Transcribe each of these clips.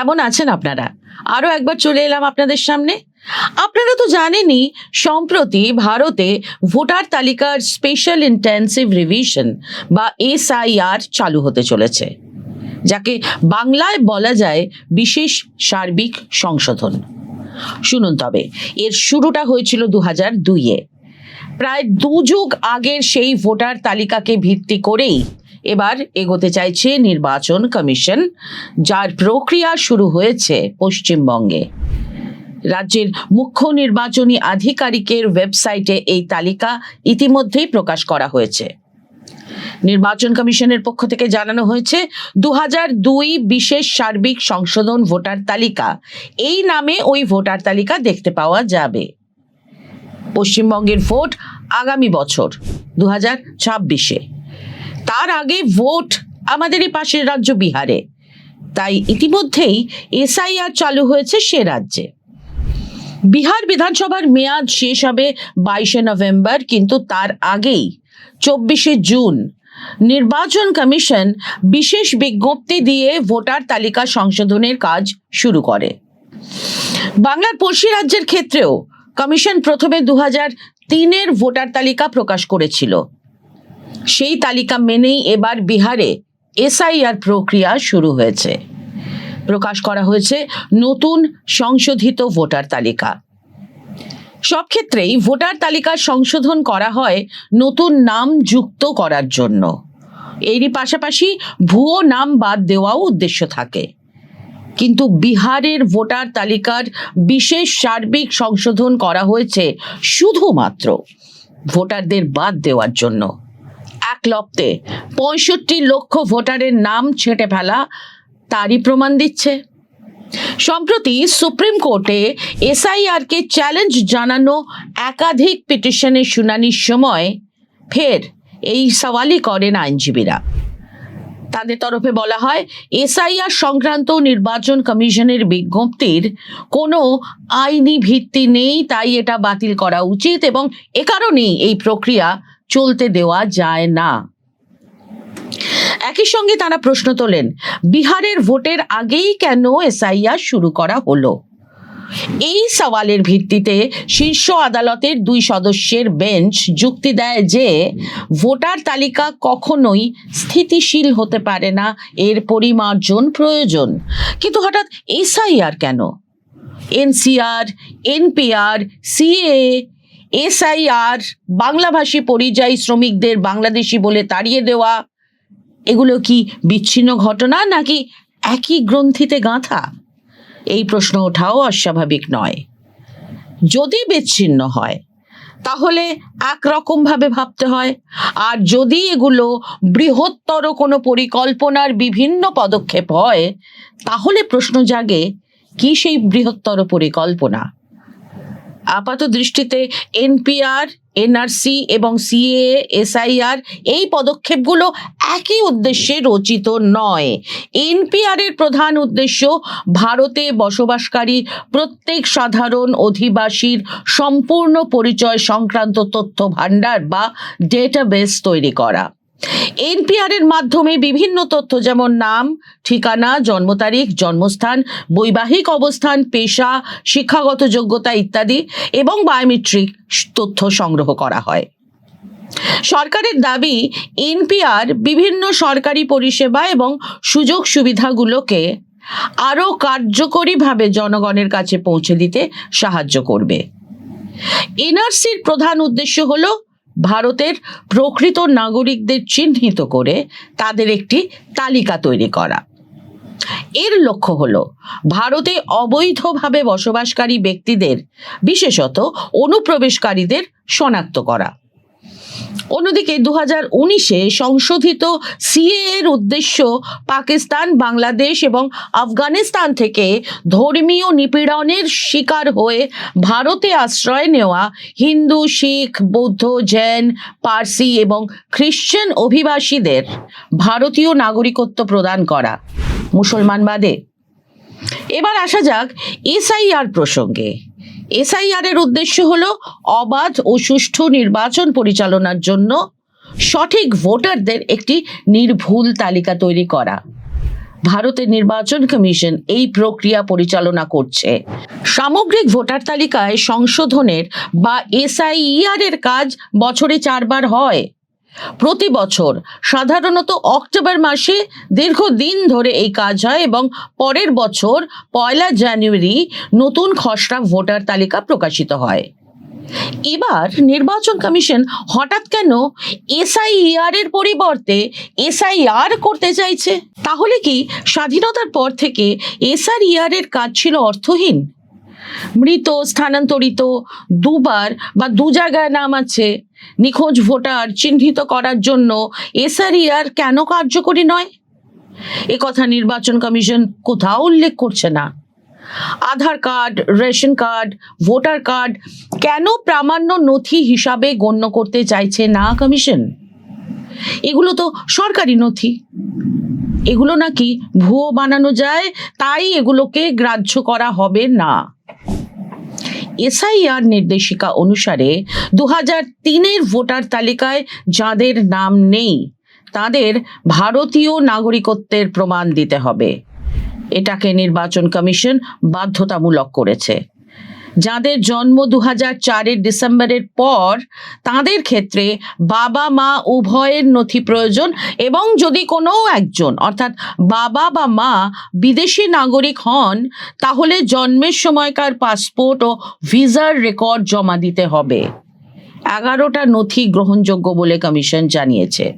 কেমন আছেন আপনারা? আরও একবার চলে এলাম আপনাদের সামনে। আপনারা তো জানেনই, সম্প্রতি ভারতে ভোটার তালিকার স্পেশাল ইন্টেন্সিভ রিভিশন বা এসআইআর চালু হতে চলেছে, যাকে বাংলায় বলা যায় বিশেষ সার্বিক সংশোধন। শুনুন তবে, এর শুরুটা হয়েছিল দু হাজার দুইয়ে। প্রায় দু যুগ আগের সেই ভোটার তালিকাকে ভিত্তি করেই এবার এগোতে চাইছে নির্বাচন কমিশন, যার প্রক্রিয়া শুরু হয়েছে পশ্চিমবঙ্গে। রাজ্যের মুখ্য নির্বাচনী আধিকারিকের ওয়েবসাইটে এই তালিকা ইতিমধ্যেই প্রকাশ করা হয়েছে। নির্বাচন কমিশনের পক্ষ থেকে জানানো হয়েছে দু দুই বিশেষ সার্বিক সংশোধন ভোটার তালিকা। এই নামে ওই ভোটার তালিকা দেখতে পাওয়া যাবে। পশ্চিমবঙ্গের ভোট আগামী বছর দু হাজার ছাব্বিশে। তার আগে ভোট আমাদেরই পাশের রাজ্য বিহারে। তাই ইতিমধ্যেই এসআইআর চালু হয়েছে সে রাজ্যে। বিহার বিধানসভার মেয়াদ শেষ হবে বাইশে নভেম্বর, কিন্তু তার আগেই চব্বিশে জুন নির্বাচন কমিশন বিশেষ বিজ্ঞপ্তি দিয়ে ভোটার তালিকা সংশোধনের কাজ শুরু করে। বাংলার পড়শি রাজ্যের ক্ষেত্রেও কমিশন প্রথমে দু তিনের ভোটার তালিকা প্রকাশ করেছিল। সেই তালিকা মেনেই এবার বিহারে এসআইআর প্রক্রিয়া শুরু হয়েছে। প্রকাশ করা হয়েছে নতুন সংশোধিত ভোটার তালিকা। সব ক্ষেত্রেই ভোটার তালিকা সংশোধন করা হয় নতুন নাম যুক্ত করার জন্য। এরই পাশাপাশি ভুয়ো নাম বাদ দেওয়াও উদ্দেশ্য থাকে। কিন্তু বিহারের ভোটার তালিকার বিশেষ সার্বিক সংশোধন করা হয়েছে শুধুমাত্র ভোটারদের বাদ দেওয়ার জন্য। এক লপ্তে। পঁয়ষট্টি লক্ষ ভোটারের নাম ছেঁটে ফেলা তারই প্রমাণ দিচ্ছে। সম্প্রতি সুপ্রিম কোর্টে এসআইআরকে চ্যালেঞ্জ জানানো একাধিক পিটিশনের শুনানির সময় ফের এই সওয়ালই করেন আইনজীবীরা। তাদের তরফে বলা হয়, এসআইআর সংক্রান্ত নির্বাচন কমিশনের বিজ্ঞপ্তির কোনো আইনি ভিত্তি নেই, তাই এটা বাতিল করা উচিত এবং এ কারণেই এই প্রক্রিয়া চলতে দেওয়া যায় না। একই সঙ্গে তারা প্রশ্ন তোলেন, বিহারের ভোটের আগেই কেন এসআইআর শুরু করা হলো? এই সওয়ালের ভিত্তিতে শীর্ষ আদালতের দুই সদস্যের বেঞ্চ যুক্তি দেয় যে, ভোটার তালিকা কখনোই স্থিতিশীল হতে পারে না, এর পরিমার্জন প্রয়োজন। কিন্তু হঠাৎ এসআইআর কেন? এনসিআর, এনপিআর সিএ এসআইআর, বাংলাভাষী পরিযায়ী শ্রমিকদের বাংলাদেশি বলে তাড়িয়ে দেওয়া, এগুলো কি বিচ্ছিন্ন ঘটনা নাকি একই গ্রন্থিতে গাঁথা? এই প্রশ্ন ওঠাও অস্বাভাবিক নয়। যদি বিচ্ছিন্ন হয়, তাহলে একরকমভাবে ভাবতে হয়। আর যদি এগুলো বৃহত্তর কোনো পরিকল্পনার বিভিন্ন পদক্ষেপ হয়, তাহলে প্রশ্ন জাগে, কি সেই বৃহত্তর পরিকল্পনা? আপাত দৃষ্টিতে এনপিআর, এনআরসি এবং সিএ এসআইআর এই পদক্ষেপগুলো একই উদ্দেশ্যে রচিত নয়। এনপিআর এর প্রধান উদ্দেশ্য ভারতে বসবাসকারী প্রত্যেক সাধারণ অধিবাসীর সম্পূর্ণ পরিচয় সংক্রান্ত তথ্য ভাণ্ডার বা ডেটাবেস তৈরি করা। এনপিআর এর মাধ্যমে বিভিন্ন তথ্য যেমন নাম, ঠিকানা, জন্ম তারিখ, জন্মস্থান, বৈবাহিক অবস্থান, পেশা, শিক্ষাগত যোগ্যতা ইত্যাদি এবং বায়োমেট্রিক তথ্য সংগ্রহ করা হয়। সরকারের দাবি, এনপিআর বিভিন্ন সরকারি পরিষেবা এবং সুযোগ সুবিধাগুলোকে আরও কার্যকরীভাবে জনগণের কাছে পৌঁছে দিতে সাহায্য করবে। এনআরসির প্রধান উদ্দেশ্য হলো ভারতের প্রকৃত নাগরিকদের চিহ্নিত করে তাদের একটি তালিকা তৈরি করা। এর লক্ষ্য হল ভারতে অবৈধভাবে বসবাসকারী ব্যক্তিদের, বিশেষত অনুপ্রবেশকারীদের, শনাক্ত করা। অন্যদিকে দু হাজার উনিশে সংশোধিত সিএ এর উদ্দেশ্য পাকিস্তান, বাংলাদেশ এবং আফগানিস্তান থেকে ধর্মীয় নিপীড়নের শিকার হয়ে ভারতে আশ্রয় নেওয়া হিন্দু, শিখ, বৌদ্ধ, জৈন, পার্সি এবং খ্রিশ্চান অভিবাসীদের ভারতীয় নাগরিকত্ব প্রদান করা। মুসলমান বাদে। এবার আসা যাক এসআইআর প্রসঙ্গে। এসআইআর এর উদ্দেশ্য হল অবাধ ও সুষ্ঠু নির্বাচন পরিচালনার জন্য সঠিক ভোটারদের একটি নির্ভুল তালিকা তৈরি করা। ভারতের নির্বাচন কমিশন এই প্রক্রিয়া পরিচালনা করছে। সামগ্রিক ভোটার তালিকায় সংশোধনের বা এসআইআর এর কাজ বছরে চারবার হয়। প্রতি বছর, সাধারণত অক্টোবর মাসে দীর্ঘদিন ধরে এই কাজ হয় এবং পরের বছর, পয়লা জানুয়ারি, নতুন খসড়া ভোটার তালিকা প্রকাশিত হয়। এবার নির্বাচন কমিশন হঠাৎ কেন এসআইআর এর পরিবর্তে এসআইআর করতে চাইছে? তাহলে কি স্বাধীনতার পর থেকে এসআরইআর এর কাজ ছিল অর্থহীন? মৃত, স্থানান্তরিত, দুবার বা দু জায়গায় নাম আছে, নিখোঁজ ভোটার চিহ্নিত করার জন্য এসআরইআর কেন কার্যকরী নয়? এ কথা নির্বাচন কমিশন কোথাও উল্লেখ করছে না। Aadhaar card, ration card, voter card কেন প্রামাণ্য নথি হিসাবে গণ্য করতে চাইছে না কমিশন? এগুলো তো সরকারি নথি। এগুলো নাকি ভুয়ো বানানো যায়, তাই এগুলোকে গ্রাহ্য করা হবে না। এসআইআর নির্দেশিকা অনুসারে দু হাজার তিনের ভোটার তালিকায় যাদের নাম নেই, তাদের ভারতীয় নাগরিকত্বের প্রমাণ দিতে হবে। এটাকে নির্বাচন কমিশন বাধ্যতামূলক করেছে। যাদের জন্ম দু হাজার চারের ডিসেম্বরের পর, তাদের ক্ষেত্রে বাবা, মা উভয়ের নথি প্রয়োজন এবং যদি কোনো একজন, অর্থাৎ বাবা বা মা বিদেশি নাগরিক হন, তাহলে জন্মের সময়কার পাসপোর্ট ও ভিসার রেকর্ড জমা দিতে হবে। এগারোটা নথি গ্রহণযোগ্য বলে কমিশন জানিয়েছে।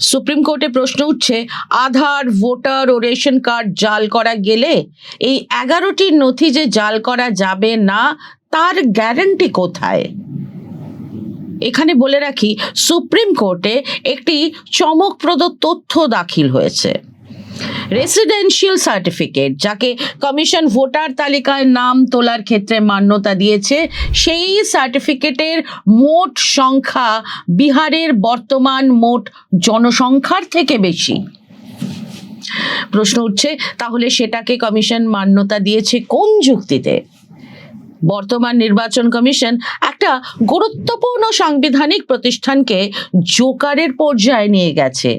সুপ্রিম কোর্টে প্রশ্ন উঠছে, আধার, ভোটার ও রেশন কার্ড জাল করা গেলে এই এগারোটি নথি যে জাল করা যাবে না, তার গ্যারান্টি কোথায়? এখানে বলে রাখি, সুপ্রিম কোর্টে একটি চমকপ্রদ তথ্য দাখিল হয়েছে। রেসিডেন্সিয়াল সার্টিফিকেট যাকে কমিশন ভোটার তালিকায় নাম তোলার ক্ষেত্রে মান্যতা দিয়েছে, সেই সার্টিফিকেটের মোট সংখ্যা বিহারের বর্তমান মোট জনসংখ্যার থেকে বেশি। প্রশ্ন উঠছে, তাহলে সেটাকে কমিশন মান্যতা দিয়েছে কোন যুক্তিতে? বর্তমান নির্বাচন কমিশন একটা গুরুত্বপূর্ণ সাংবিধানিক প্রতিষ্ঠানকে জোকারের পর্যায়ে নিয়ে গেছে।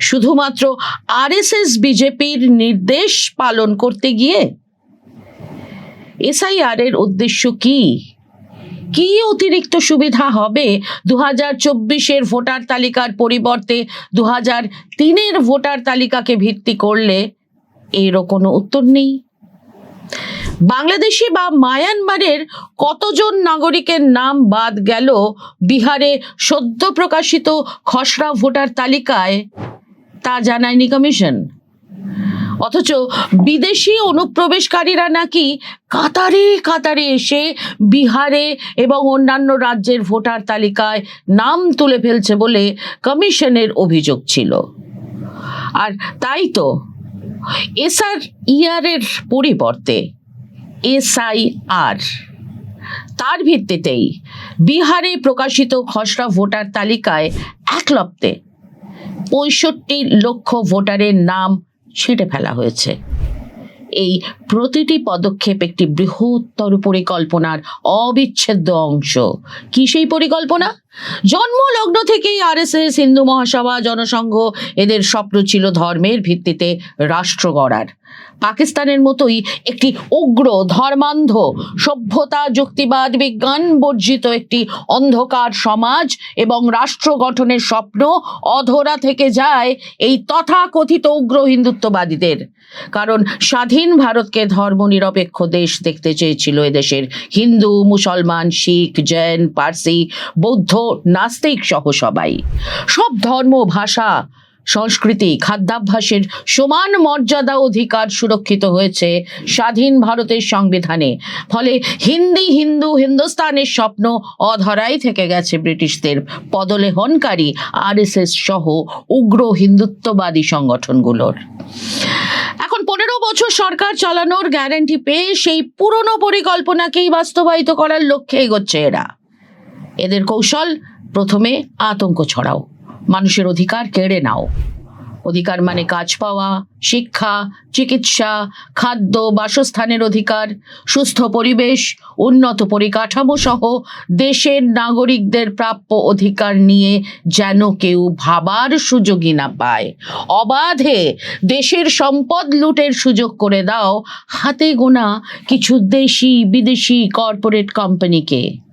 শুধুমাত্র আরএসএস বিজেপির নির্দেশ পালন করতে গিয়ে? এসআইআর এর উদ্দেশ্য কি? কি অতিরিক্ত সুবিধা হবে? দু হাজার চব্বিশের ভোটার তালিকার পরিবর্তে দু হাজার তিনের ভোটার তালিকাকে ভিত্তি করলে এরও কোনো উত্তর নেই। বাংলাদেশি বা মায়ানমারের কতজন নাগরিকের নাম বাদ গেল? বিহারে সদ্য প্রকাশিত খসড়া ভোটার তালিকায় তা জানায়নি কমিশন। অথচ বিদেশি অনুপ্রবেশকারীরা নাকি কাতারে কাতারে এসে বিহারে এবং অন্যান্য রাজ্যের ভোটার তালিকায় নাম তুলে ফেলছে বলে কমিশনের অভিযোগ ছিল। আর তাই তো এসআর ইয়ারের পরিবর্তে এসআইআর, তার ভিত্তিতেই বিহারে প্রকাশিত খসড়া ভোটার তালিকায় এক লপ্তে পঁয়ষট্টি লক্ষ ভোটারের নাম ছেঁটে ফেলা হয়েছে। এই প্রতিটি পদক্ষেপ একটি বৃহত্তর পরিকল্পনার অবিচ্ছেদ্য অংশ। কি সেই পরিকল্পনা? জন্মলগ্ন থেকেই আরএসএস হিন্দু মহাসভা, জনসংঘ এদের স্বপ্ন ছিল ধর্মের ভিত্তিতে রাষ্ট্র গড়ার। পাকিস্তানের মতোই একটি উগ্র ধর্মান্ধ, সভ্যতা, যুক্তিবাদ, বিজ্ঞান বর্জিত একটি অন্ধকার সমাজ এবং রাষ্ট্র গঠনের স্বপ্ন অধরা থেকে যায় এই তথাকথিত উগ্র হিন্দুত্ববাদীদের। কারণ স্বাধীন ভারতকে ধর্মনিরপেক্ষ দেশ দেখতে চেয়েছিল এদেশের হিন্দু, মুসলমান, শিখ, জৈন, পার্সি, বৌদ্ধ নাস্তিক সহ সবাই। সব ধর্ম, ভাষা, সংস্কৃতি, খাদ্যাভ্যাসের সমান মর্যাদা অধিকার সুরক্ষিত হয়েছে স্বাধীন ভারতের সংবিধানে। ফলে হিন্দি, হিন্দু, হিন্দুস্তানের স্বপ্ন অধরাই থেকে গেছে ব্রিটিশদের পদলেহনকারী আরএসএস সহ উগ্র হিন্দুত্ববাদী সংগঠনগুলোর। এখন পনেরো বছর সরকার চালানোর গ্যারান্টি পেয়ে সেই পুরনো পরিকল্পনাকেই বাস্তবায়িত করার লক্ষ্যে এগোচ্ছে এরা। এদের কৌশল, প্রথমে আতঙ্ক ছড়াও। মানুষের অধিকার কেড়ে নাও। অধিকার মানে কাজ পাওয়া, শিক্ষা, চিকিৎসা, খাদ্য, বাসস্থানের অধিকার, সুস্থ পরিবেশ, উন্নত পরিকাঠামো সহ দেশের নাগরিকদের প্রাপ্য অধিকার নিয়ে যেন কেউ ভাবার সুযোগই না পায়। অবাধে দেশের সম্পদ লুটের সুযোগ করে দাও। হাতে গোনা কিছু দেশি বিদেশি কর্পোরেট কোম্পানিকে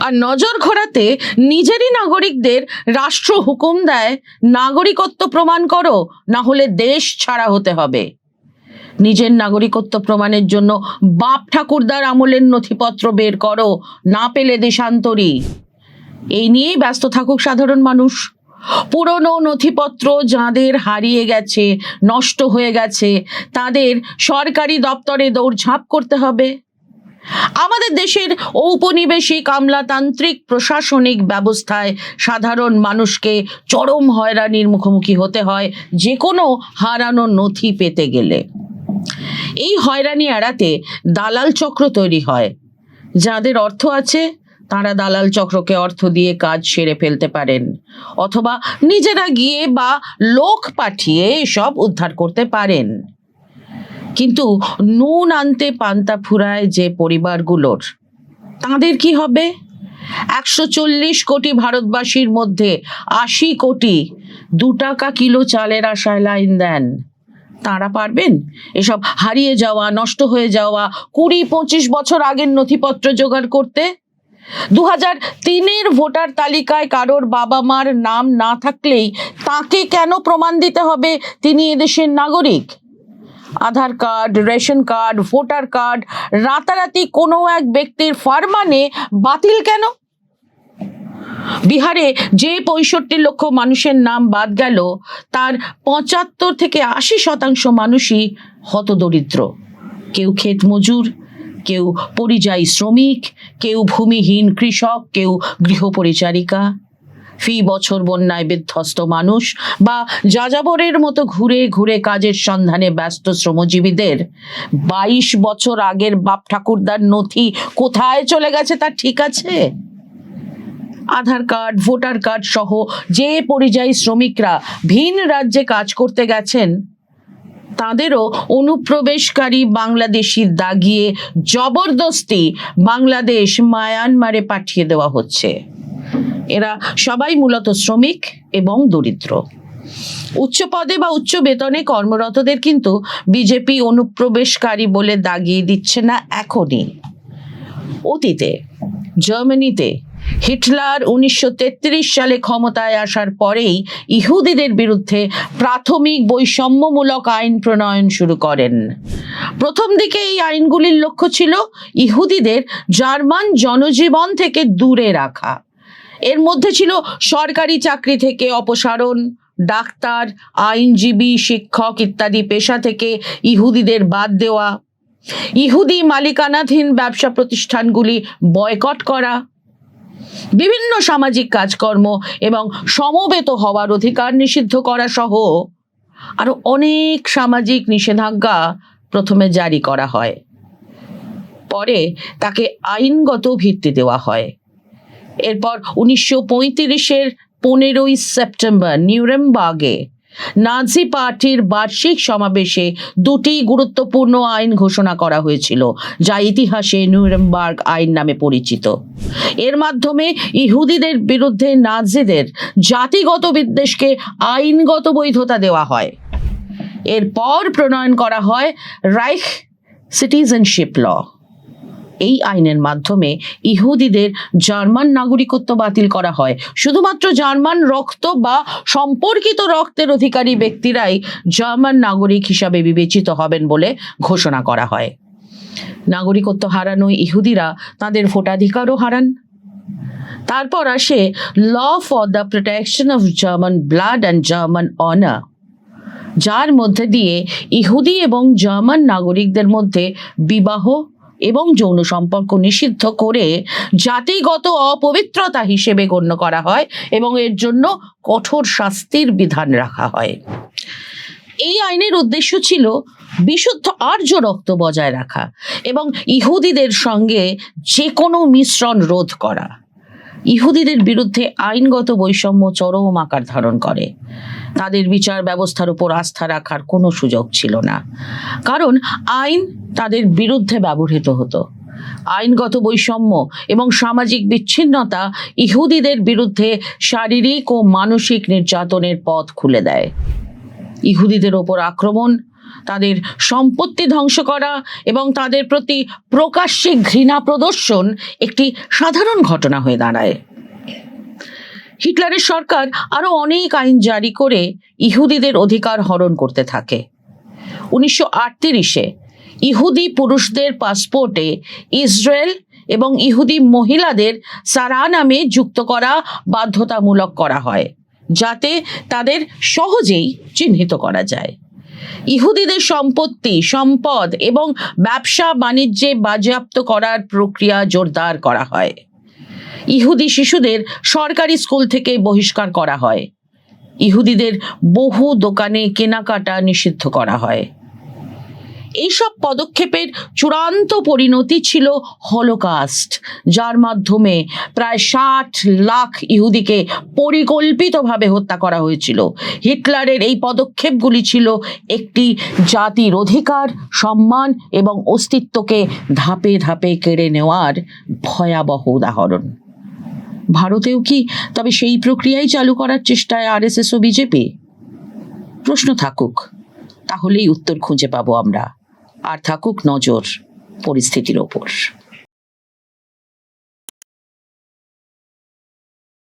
আর নজর ঘোরাতে নিজেরই নাগরিকদের রাষ্ট্র হুকুম দেয়, নাগরিকত্ব প্রমাণ করো, না হলে দেশ ছাড়া হতে হবে। নিজের নাগরিকত্ব প্রমাণের জন্য বাপ ঠাকুরদার আমলের নথিপত্র বের করো, না পেলে দেশান্তরী। এই নিয়েই ব্যস্ত থাকুক সাধারণ মানুষ। পুরনো নথিপত্র যাদের হারিয়ে গেছে, নষ্ট হয়ে গেছে, তাদের সরকারি দপ্তরে দৌড়ঝাঁপ করতে হবে। আমাদের দেশের ঔপনিবেশিক, আমলাতান্ত্রিক, প্রশাসনিক ব্যবস্থায় সাধারণ মানুষকে চরম হয়রানির মুখোমুখি হতে হয় যে কোনো হারানো নথি পেতে গেলে। এই হয়রানি এড়াতে দালাল চক্র তৈরি হয়। যাদের অর্থ আছে, তারা দালাল চক্রকে অর্থ দিয়ে কাজ সেরে ফেলতে পারেন অথবা নিজেরা গিয়ে বা লোক পাঠিয়ে সব উদ্ধার করতে পারেন। কিন্তু নুন আনতে পান্তা ফুরায় যে পরিবারগুলোর। তাদের কি হবে? একশো চল্লিশ কোটি ভারতবাসীর মধ্যে আশি কোটি দু টাকা কিলো চালের আশায় লাইন দেন। তারা পারবেন? এসব হারিয়ে যাওয়া, নষ্ট হয়ে যাওয়া, কুড়ি পঁচিশ বছর আগের নথিপত্র জোগাড় করতে? দু হাজার তিনের ভোটার তালিকায় কারোর বাবা মার নাম না থাকলেই তাকে কেন প্রমাণ দিতে হবে? তিনি এদেশের নাগরিক। Aadhaar card, ration card, voter card, রাতারাতি কোনো এক ব্যক্তির ফারমানে বাতিল কেন? বিহারে যে পঁয়ষট্টি লক্ষ মানুষের নাম বাদ গেল, তার পঁচাত্তর থেকে আশি শতাংশ মানুষই হতদরিদ্র। কেউ ক্ষেত মজুর, কেউ পরিযায়ী শ্রমিক, কেউ ভূমিহীন কৃষক, কেউ গৃহপরিচারিকা। ফি বছর বন্যায় বিধ্বস্ত মানুষ বা যাযাবরের মতো ঘুরে ঘুরে কাজের সন্ধানে ব্যস্ত শ্রমজীবীদের। বাইশ বছর আগের বাপ ঠাকুরদার নথি কোথায় চলে গেছে তা ঠিক আছে? আধার কার্ড, ভোটার কার্ড সহ যে পরিযায়ী শ্রমিকরা ভিন রাজ্যে কাজ করতে গেছেন, তাদেরও অনুপ্রবেশকারী বাংলাদেশি দাগিয়ে জবরদস্তি বাংলাদেশ মায়ানমারে পাঠিয়ে দেওয়া হচ্ছে। এরা সবাই মূলত শ্রমিক এবং দরিদ্র। উচ্চ পদে বা উচ্চ বেতনে কর্মরতদের কিন্তু বিজেপি অনুপ্রবেশকারী বলে দাগিয়ে দিচ্ছে না এখনই। অতীতে, জার্মানিতে হিটলার উনিশশো তেত্রিশ সালে ক্ষমতায় আসার পরেই ইহুদিদের বিরুদ্ধে প্রাথমিক বৈষম্যমূলক আইন প্রণয়ন শুরু করেন। প্রথম দিকে এই আইনগুলির লক্ষ্য ছিল ইহুদিদের জার্মান জনজীবন থেকে দূরে রাখা। এর মধ্যে ছিল সরকারি চাকরি থেকে অপসারণ, ডাক্তার, আইনজীবী, শিক্ষক ইত্যাদি পেশা থেকে ইহুদিদের বাদ দেওয়া। ইহুদি মালিকানাধীন ব্যবসা প্রতিষ্ঠানগুলি বয়কট করা। বিভিন্ন সামাজিক কাজকর্ম এবং সমবেত হওয়ার অধিকার নিষিদ্ধ করা সহ আরও অনেক সামাজিক নিষেধাজ্ঞা প্রথমে জারি করা হয়। পরে তাকে আইনগত ভিত্তি দেওয়া হয়। এরপর উনিশশো পঁয়ত্রিশের পনেরোই সেপ্টেম্বর নিউরেমবার্গে নাজি পার্টির বার্ষিক সমাবেশে দুটি গুরুত্বপূর্ণ আইন ঘোষণা করা হয়েছিল, যা ইতিহাসে নিউরেমবার্গ আইন নামে পরিচিত। এর মাধ্যমে ইহুদিদের বিরুদ্ধে নাজিদের জাতিগত বিদ্বেষকে আইনগত বৈধতা দেওয়া হয়। এরপর প্রণয়ন করা হয় রাইখ সিটিজেনশিপ ল। এই আইনের মাধ্যমে ইহুদিদের জার্মান নাগরিকত্ব বাতিল করা হয়। শুধুমাত্র জার্মান রক্ত বা সম্পর্কিত রক্তের অধিকারী ব্যক্তিরাই জার্মান নাগরিক হিসাবে বিবেচিত হবেন বলে ঘোষণা করা হয়। নাগরিকত্ব হারানো ইহুদিরা তাদের ভোটাধিকারও হারান। তারপর আসে law for the protection of German blood and German honour, যার মধ্যে দিয়ে ইহুদি এবং জার্মান নাগরিকদের মধ্যে বিবাহ এবং যৌন সম্পর্ক নিষিদ্ধ করে জাতিগত অপবিত্রতা হিসেবে গণ্য করা হয় এবং এর জন্য কঠোর শাস্তির বিধান রাখা হয়। এই আইনের উদ্দেশ্য ছিল বিশুদ্ধ আর্য রক্ত বজায় রাখা এবং ইহুদিদের সঙ্গে যে কোনো মিশ্রণ রোধ করা। ইহুদিদের বিরুদ্ধে আইনগত বৈষম্য চরম আকার ধারণ করে। তাদের বিচার ব্যবস্থার উপর আস্থা রাখার কোনো সুযোগ ছিল না। কারণ আইন তাদের বিরুদ্ধে ব্যবহৃত হতো। আইনগত বৈষম্য এবং সামাজিক বিচ্ছিন্নতা ইহুদিদের বিরুদ্ধে শারীরিক ও মানসিক নির্যাতনের পথ খুলে দেয়। ইহুদিদের ওপর আক্রমণ তাদের সম্পত্তি ধ্বংস করা এবং তাদের প্রতি প্রকাশ্যে ঘৃণা প্রদর্শন একটি সাধারণ ঘটনা হয়ে দাঁড়ায়। হিটলারের সরকার আরও অনেক আইন জারি করে ইহুদিদের অধিকার হরণ করতে থাকে। উনিশশো আটত্রিশে ইহুদি পুরুষদের পাসপোর্টে ইসরায়েল এবং ইহুদি মহিলাদের সারা নামে যুক্ত করা বাধ্যতামূলক করা হয়, যাতে তাদের সহজেই চিহ্নিত করা যায়। ইহুদিদের সম্পত্তি, সম্পদ এবং ব্যবসা বাণিজ্যে বাজেয়াপ্ত করার প্রক্রিয়া জোরদার করা হয়। ইহুদি শিশুদের সরকারি স্কুল থেকে বহিষ্কার করা হয়। ইহুদিদের বহু দোকানে কেনাকাটা নিষিদ্ধ করা হয়। এইসব পদক্ষেপের চূড়ান্ত পরিণতি ছিল হলোকাস্ট, যার মাধ্যমে প্রায় ষাট লাখ ইহুদিকে পরিকল্পিতভাবে হত্যা করা হয়েছিল। হিটলারের এই পদক্ষেপগুলি ছিল একটি জাতির অধিকার, সম্মান এবং অস্তিত্বকে ধাপে ধাপে কেড়ে নেওয়ার ভয়াবহ উদাহরণ। ভারতেও কি তবে সেই প্রক্রিয়াই চালু করার চেষ্টায় আরএসএস ও বিজেপি? প্রশ্ন থাকুক, তাহলেই উত্তর খুঁজে পাবো আমরা। আর থাকুক নজর পরিস্থিতির ওপর।